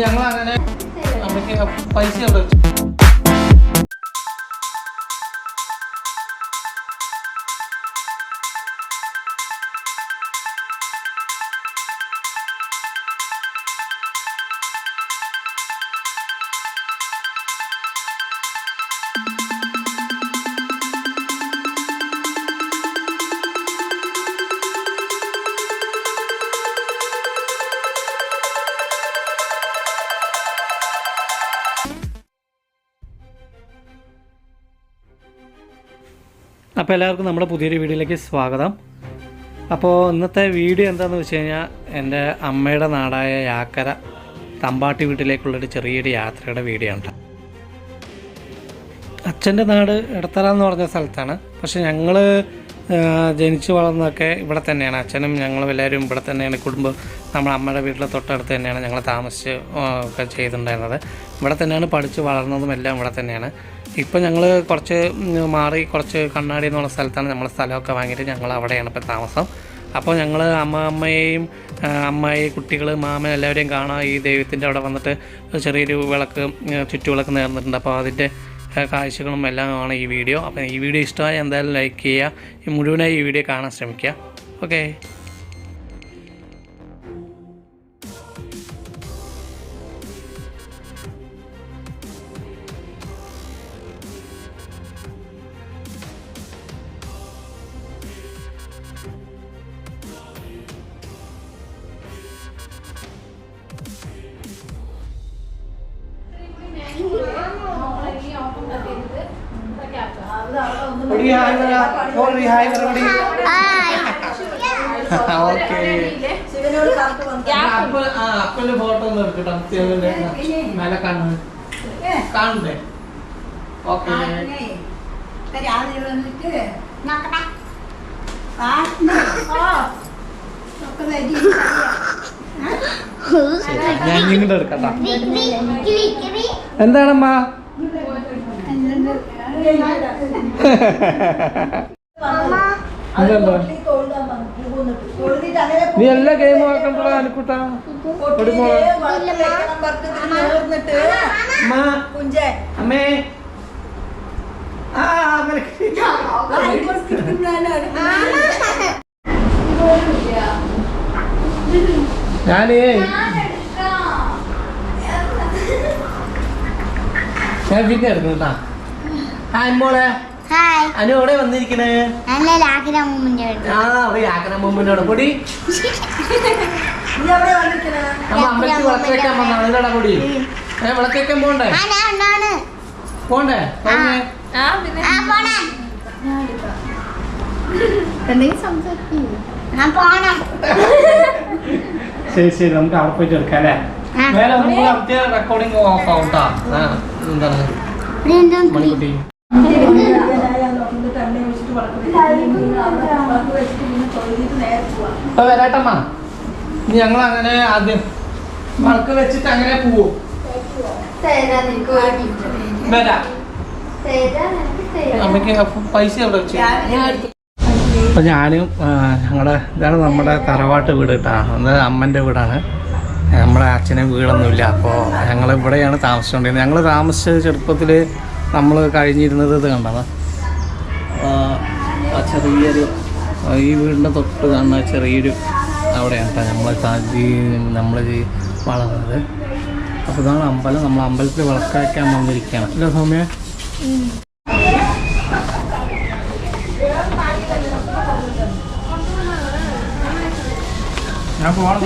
ഞങ്ങൾ അങ്ങനെ അമ്മയ്ക്ക് പൈസ അപ്പോൾ എല്ലാവർക്കും നമ്മുടെ പുതിയൊരു വീഡിയോയിലേക്ക് സ്വാഗതം. അപ്പോൾ ഇന്നത്തെ വീഡിയോ എന്താണെന്ന് വെച്ച് കഴിഞ്ഞാൽ എന്റെ അമ്മയുടെ നാടായ യാക്കര തമ്പാട്ടി വീട്ടിലേക്കുള്ളൊരു ചെറിയൊരു യാത്രയുടെ വീഡിയോ ഉണ്ട് അച്ഛന്റെ നാട് ഇടത്തല എന്ന് പറഞ്ഞ സ്ഥലത്താണ്. പക്ഷെ ഞങ്ങൾ ജനിച്ചു വളർന്നൊക്കെ ഇവിടെ തന്നെയാണ്. അച്ഛനും ഞങ്ങളും എല്ലാവരും ഇവിടെ തന്നെയാണ്. കുടുംബം നമ്മുടെ അമ്മയുടെ വീട്ടിലെ തൊട്ടടുത്ത് തന്നെയാണ് ഞങ്ങൾ താമസിച്ച് ഒക്കെ ചെയ്തിട്ടുണ്ടായിരുന്നത് ഇവിടെ തന്നെയാണ് പഠിച്ച് വളർന്നതും എല്ലാം ഇവിടെ തന്നെയാണ്. ഇപ്പോൾ ഞങ്ങൾ കുറച്ച് മാറി കുറച്ച് കണ്ണാടി എന്നുള്ള സ്ഥലത്താണ് നമ്മൾ സ്ഥലമൊക്കെ വാങ്ങിയിട്ട് ഞങ്ങൾ അവിടെയാണ് ഇപ്പോൾ താമസം. അപ്പോൾ ഞങ്ങൾ അമ്മ അമ്മയെയും ആ, അമ്മായി കുട്ടികൾ മാമൻ എല്ലാവരെയും കാണാൻ ഈ ദൈവത്തിന്റെ അവിടെ വന്നിട്ട് ചെറിയൊരു വിളക്ക് ചുറ്റുവിളക്ക് നേർന്നിട്ടുണ്ട്. അപ്പോൾ അതിന്റെ കാഴ്ചകളും എല്ലാമാണ് ഈ വീഡിയോ. അപ്പോൾ ഈ വീഡിയോ ഇഷ്ടമായി എന്തായാലും ലൈക്ക് ചെയ്യുക. മുഴുവനായി ഈ വീഡിയോ കാണാൻ ശ്രമിക്കുക. ഓക്കെ. അപ്പന്റെ ഫോട്ടോ ഒന്ന് എടുക്കട്ടോ അത്യാവശ്യം മേലെ കാണുന്നത്. കാണണ്ടേ ഓക്കെ രാവിലെ വന്നിട്ട് ഞാൻ ഇങ്ങോട്ട് എടുക്കട്ടോ. എന്താണമ്മ? അതെന്താ? നീ എല്ലാ ഗെയിമും ആക്കണ്ടോ അനുക്കുട്ടാ. അമ്മ ആ ഞാനേ. ഞാൻ പിന്നെ എടുക്കും കേട്ടാ. ഹായ് മോളെ. ഹായ് അനു എവിടെ വന്നിരിക്കണേ? ആ അവിടെ ആക്കണ മുമ്പിനോട് പൊടി. നീ എവിടെ വന്നിരിക്കണേ? നമ്മ അമ്പലത്തിൽ വിളക്ക് വെക്കാൻ വന്നാണ് ഇല്ലടാ പൊടി? ഏ വിളക്ക് വെക്കാൻ പോണ്ടേ? ആ ഞാൻ ഉണ്ടാണ് പോണ്ടേ? പോണ്ടേ ആ പോണേ. എന്തെങ്കിലും സംസാരിക്കും. ഞാൻ പോണം. ശരി ശരി. നമുക്ക് അവിടെ പോയിട്ട് എടുക്കാം വേറെ നമുക്ക് റെക്കോർഡിംഗ് ഓഫ് ആവട്ടാ. എന്താണ് മണിക്കുട്ടി തന്നെ വെച്ചിട്ട് വളർത്തി വെച്ചിട്ട് ഇങ്ങനെ തൊഴുതിട്ട് നേരെ പോവാ ഇപ്പൊ വരാട്ടമ്മ ഞങ്ങൾ അങ്ങനെ ആദ്യം വിളക്ക് വെച്ചിട്ട് അങ്ങനെ പോവും? വരാ. അമ്മയ്ക്ക് പൈസ എവിടെ വെച്ചു അപ്പൊ ഞാനും ഞങ്ങളെ ഞങ്ങളുടെ ഇതാണ് നമ്മുടെ തറവാട്ട് വീട് കേട്ടാ അത് അമ്മന്റെ വീടാണ്. നമ്മുടെ അച്ഛനെ വീടൊന്നുമില്ല. അപ്പോൾ ഞങ്ങൾ ഇവിടെയാണ് താമസിച്ചുകൊണ്ടിരുന്നത് ഞങ്ങൾ താമസിച്ച ചെറുപ്പത്തിൽ നമ്മൾ കഴിഞ്ഞിരുന്നത് ഇത് കണ്ടത് ചെറിയൊരു ഈ വീടിന്റെ തൊട്ട് കാണുന്ന ചെറിയൊരു അവിടെയാണ് കേട്ടോ നമ്മൾ നമ്മൾ വളർന്നത്. അപ്പോൾ ഇതാണ് അമ്പലം. നമ്മൾ അമ്പലത്തിൽ വിളക്കാക്കാൻ വന്നിരിക്കുകയാണ്. അല്ലേ സൗമ്യ? ഞാൻ പോകണം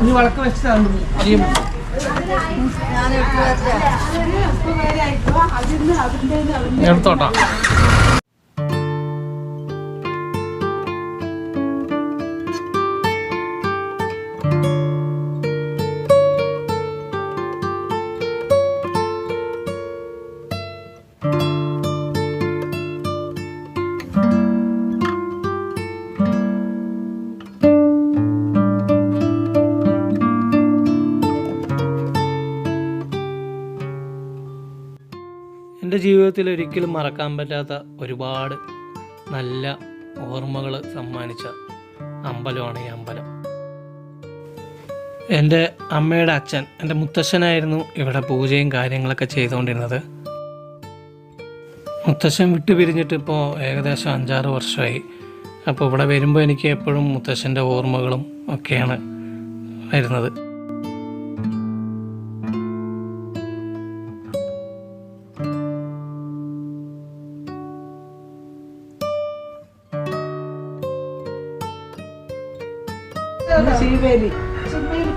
ഇനി വിളക്ക് വെച്ചു എടുത്തു എടുത്തോട്ടാ. ജീവിതത്തിൽ ഒരിക്കലും മറക്കാൻ പറ്റാത്ത ഒരുപാട് നല്ല ഓർമ്മകൾ സമ്മാനിച്ച അമ്പലമാണ് ഈ അമ്പലം. എന്റെ അമ്മയുടെ അച്ഛൻ എന്റെ മുത്തശ്ശനായിരുന്നു ഇവിടെ പൂജയും കാര്യങ്ങളൊക്കെ ചെയ്തുകൊണ്ടിരുന്നത്. മുത്തശ്ശൻ വിട്ടു പിരിഞ്ഞിട്ട് ഇപ്പോൾ ഏകദേശം അഞ്ചാറ് വർഷമായി. അപ്പോൾ ഇവിടെ വരുമ്പോൾ എനിക്ക് എപ്പോഴും മുത്തശ്ശന്റെ ഓർമ്മകളും ഒക്കെയാണ് വരുന്നത്.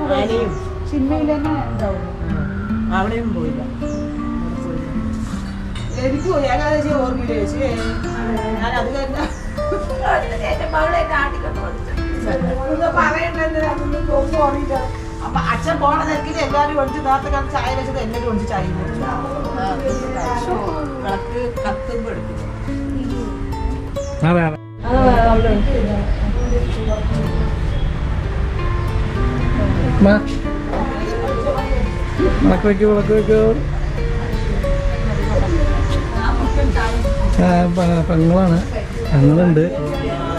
ചിന്മയിൽ ചിന്മയിൽ തന്നെ ഉണ്ടാവും. അവിടെയും പോയില്ല. എനിക്ക് ഏകാദശി ഓർമ്മയില്ല ചേച്ചി ഞാൻ അത് തന്നെ. പറയണ്ടെന്ന് അപ്പൊ അച്ഛൻ പോണ തിരക്കിൽ എല്ലാരും ഒഴിച്ച് നേരത്തെ കണ്ട് ചായ വെച്ചത് എല്ലാരും ഒഴിച്ച് ചായ. വിളക്ക് കത്തുമ്പോ എടുക്കും അതെ അതെ. വിളക്ക് വയ്ക്കൂ വിളക്ക് പ- പെങ്ങളാണ്. പെങ്ങളുണ്ട്.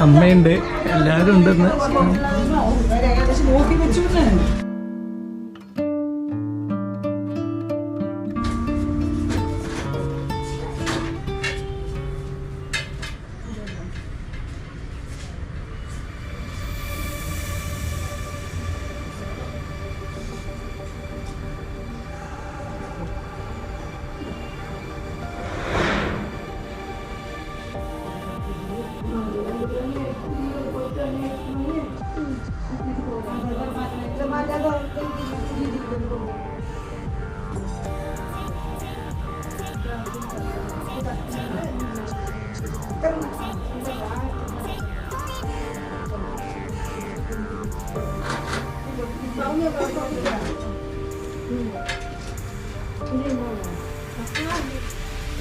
അമ്മയുണ്ട്. എല്ലാവരും ഉണ്ട് ഇന്ന്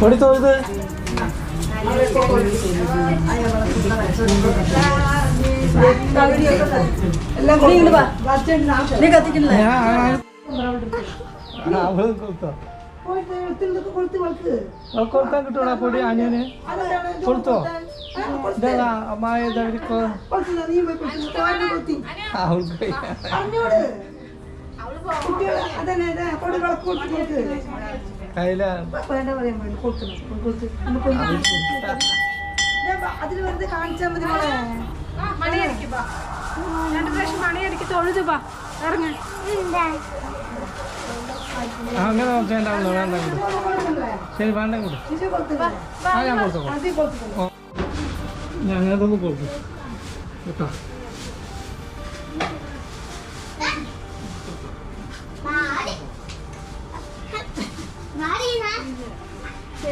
ഏകാദശി ഇത്? കൊടുത്തോ കൊളുത്താൻ കിട്ടൂടാ പൊടി അനിയന്? കൊളുത്തോ? ഇതാ അമ്മായ ഇതവർക്ക് അവൾക്ക് കയ്യില അതിൽ വെറുതെ കാണിച്ചാൽ മതി മോളെ. മണിയടിക്ക് പാ രണ്ട് പ്രാവശ്യം മണിയടിക്ക് തൊഴുതുപാ ഇറങ്ങ. അങ്ങനെ നോക്കേണ്ടാവുന്നു വേണ്ട കൂടെ ശരി വേണ്ട കൂടെ ആ ഞാൻ കൊടുത്തു ഞങ്ങളതൊന്ന് കൊടുത്തു കേട്ടോ?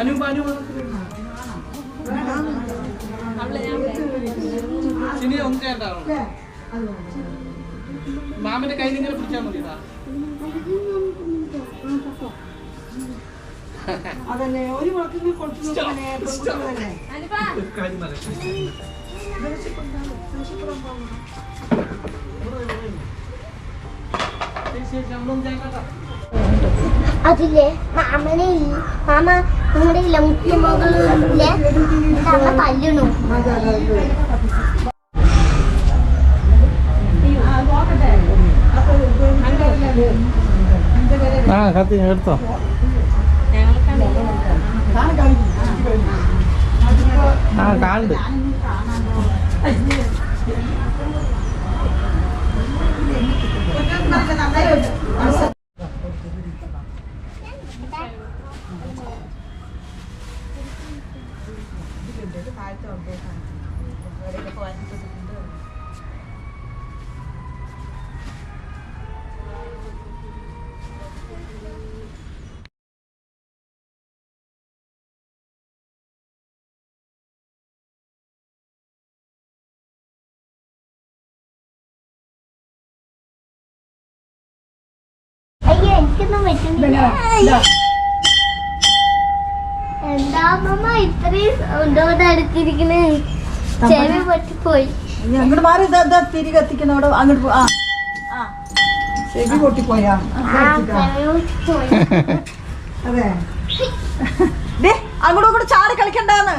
അനു അനു. ഇനി ഒന്ന് ചെയ്യണ്ടാവണം മാമിന്റെ കയ്യിൽ ഇങ്ങനെ പിടിച്ചാൽ മതി അതന്നെ ഒരു വിളക്കിന് കൊടുത്തു നോക്കാനേ നമ്മളൊന്നും കാര്യം പറയാം അതില്ലേ മാമനെ മാമ നിങ്ങളുടെ ഇലമുട്ടി അമ്മ തല്ലണു. ആ കത്തി എടുത്തോ? ആ കാണ്ട് അയ്യോ എന്താ മമ്മ ഇത്രയും സൗണ്ട് അടുത്തിരിക്കണേ ചെവി പൊട്ടിപ്പോയി അങ്ങോട്ട് മാറി ഇതാ തിരി കത്തിക്കുന്ന. അവിടെ അങ്ങോട്ട് ആ ചെവി പൊട്ടിപ്പോയാ. അതെ. അങ്ങോട്ടും ഇങ്ങോട്ടും ചാടി കളിക്കണ്ടാന്ന്.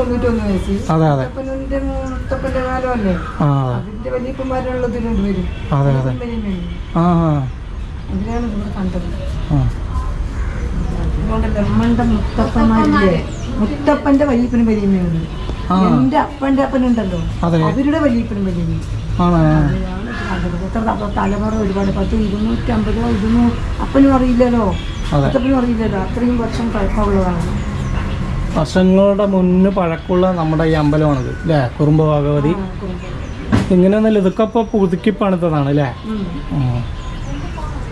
തൊണ്ണൂറ്റൊന്ന് വയസ്സ് അതെ അതെ. കാലമല്ലേ? അതിന്റെ രണ്ടുപേരും അതെ അതെ. ആ അതിനാണ് ഇവിടെ കണ്ടത്. നമ്മളുടെ മുത്തപ്പന്മാരില്ലേ? മുത്തപ്പന്റെ വലിയപ്പനും വലിയമ്മയുണ്ട്. എന്റെ അപ്പന്റെ അപ്പനുണ്ടല്ലോ. അവരുടെ വലിയപ്പനും വലിയമ്മയും. തലമുറ ഒരുപാട്. പത്ത് ഇരുന്നൂറ്റമ്പതോ ഇരുന്നൂ അപ്പനും അറിയില്ലല്ലോ. അപ്പനും മുത്തപ്പനും അറിയില്ലല്ലോ. അത്രയും വർഷം പഴക്കമുള്ളതാണ്. വർഷങ്ങളുടെ മുന്ന് പഴക്കമുള്ള നമ്മുടെ ഈ അമ്പലമാണിത് അല്ലേ കുറുമ്പ ഭാഗവതി. ഇങ്ങനെയൊന്നുമില്ല ഇതൊക്കെ ഇപ്പോൾ പുതുക്കി പണിതതാണ് അല്ലേ.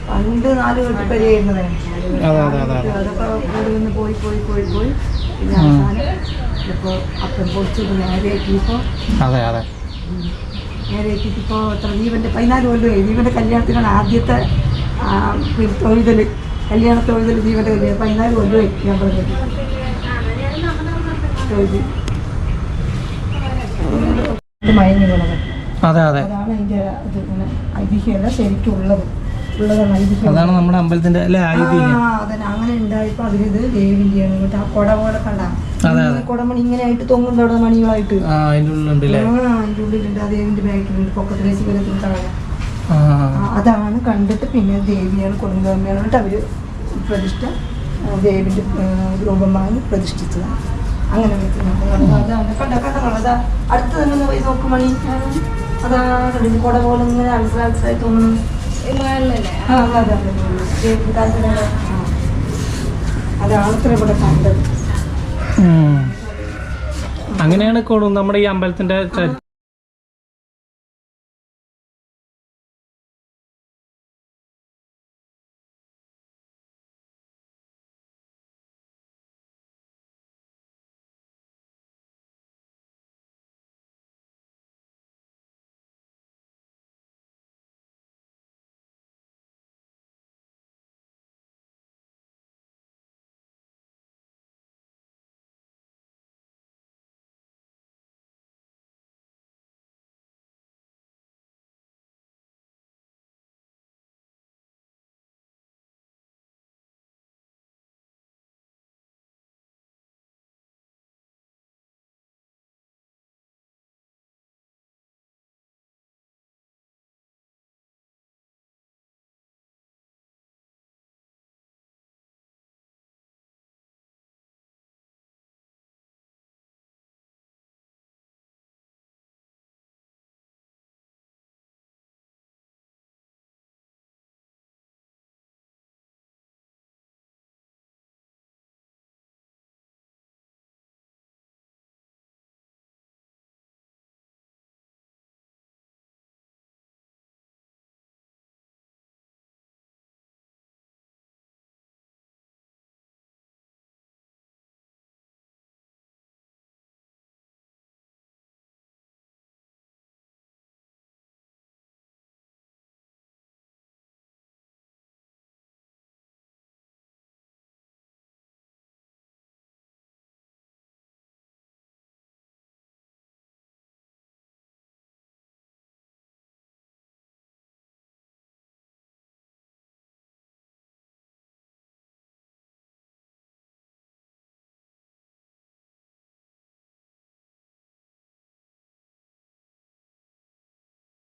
പണ്ട് നാല് അതെ അതെ അതെ അതൊക്കെ പോയി പോയി പോയി അതെ അതെ. നേരെയാക്കിയിട്ട് ഇപ്പോൾ എത്ര ദീപന്റെ പതിനാല് കൊല്ലമായി ദീപന്റെ കല്യാണത്തിനാണ് ആദ്യത്തെ തൊഴുതൽ കല്യാണ തൊഴുതൽ ദീപന്റെ കല്യാണം പതിനാല് കൊല്ലമായി ഞാൻ പറഞ്ഞത്. മയങ്ങി അതെ അതെ. അതാണ് അതിന്റെ ഇത് ഇങ്ങനെ ഐതിഹ്യമല്ല ശരിക്കും ഉള്ളത്. ഉള്ളതാണ് ഐതിഹ്യം. അതാണ് നമ്മുടെ അമ്പലത്തിന്റെ അല്ലേ ഐതിഹ്യം? അതന്നെ. അങ്ങനെ ഉണ്ടായപ്പോ അതിലിത് ദേവിന്റെയാണ് എന്നിട്ട് ആ കൊട പോലെ കണ്ട. അതെ, അതെ. കൊടമണി ഇങ്ങനെ ആയിട്ട് തൊങ്ങുന്നുണ്ട് അവിടെ മണികളായിട്ട്. ആ ഉള്ളിലുണ്ട് അതിന്റെ ഉള്ളിലുണ്ട്. ആ ദേവിന്റെ ബാക്കിലുണ്ട്. പൊക്കത്തിലേക്ക് താഴെ അതാണ് കണ്ടിട്ട് പിന്നെ ദേവിയാണ് കൊടുങ്കമ്മയാണ് അവർ പ്രതിഷ്ഠ ദേവിന്റെ രൂപമായി രൂപം പ്രതിഷ്ഠിച്ചതാണ്. അങ്ങനെ അതാണ് അടുത്ത് തന്നെ ഒന്ന് പോയി നോക്കും മണി. അതാ കണ്ടില്ലേ കൊട പോലെ ഇങ്ങനെ അൽസാൽസായി തോന്നുന്നു. ആ, അതെ, അതെ, അതെ. ദേവിന്റെ അതാണ് ഇത്ര ഇവിടെ കണ്ടത്. അങ്ങനെയാണ് നമ്മുടെ ഈ അമ്പലത്തിന്റെ